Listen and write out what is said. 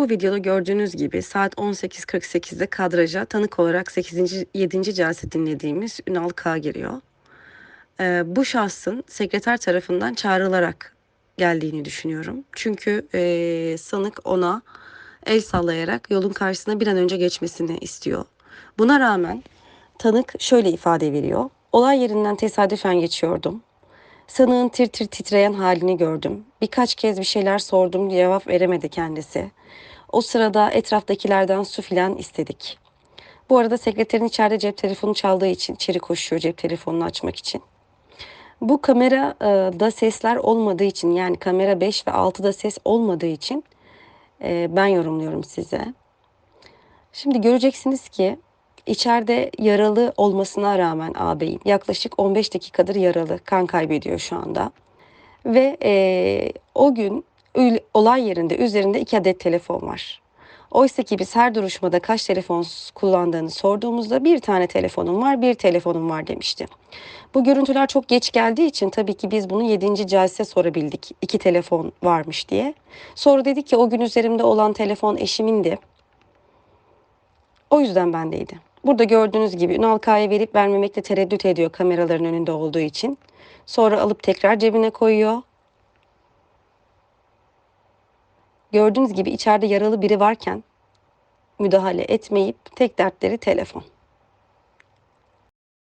Bu videoda gördüğünüz gibi saat 18.48'de kadraja tanık olarak 8. 7. celse dinlediğimiz Ünal K giriyor. Ee, bu şahsın sekreter tarafından çağrılarak geldiğini düşünüyorum. Çünkü e, sanık ona el sallayarak yolun karşısına bir an önce geçmesini istiyor. Buna rağmen tanık şöyle ifade veriyor. Olay yerinden tesadüfen geçiyordum. Sanığın tir tir titreyen halini gördüm. Birkaç kez bir şeyler sordum, cevap veremedi kendisi. O sırada etraftakilerden su filan istedik. Bu arada sekreterin içeride cep telefonu çaldığı için içeri koşuyor cep telefonunu açmak için. Bu kamerada sesler olmadığı için yani kamera 5 ve 6'da ses olmadığı için e, ben yorumluyorum size. Şimdi göreceksiniz ki içeride yaralı olmasına rağmen ağabeyim yaklaşık 15 dakikadır yaralı kan kaybediyor şu anda. Ve e, o gün olay yerinde üzerinde iki adet telefon var. Oysa ki biz her duruşmada kaç telefon kullandığını sorduğumuzda bir tane telefonum var, bir telefonum var demişti. Bu görüntüler çok geç geldiği için tabii ki biz bunu 7. celse sorabildik. İki telefon varmış diye. Sonra dedik ki o gün üzerimde olan telefon eşimindi. O yüzden bendeydi. Burada gördüğünüz gibi Ünal K'ya verip vermemekte tereddüt ediyor kameraların önünde olduğu için. Sonra alıp tekrar cebine koyuyor. Gördüğünüz gibi içeride yaralı biri varken müdahale etmeyip tek dertleri telefon.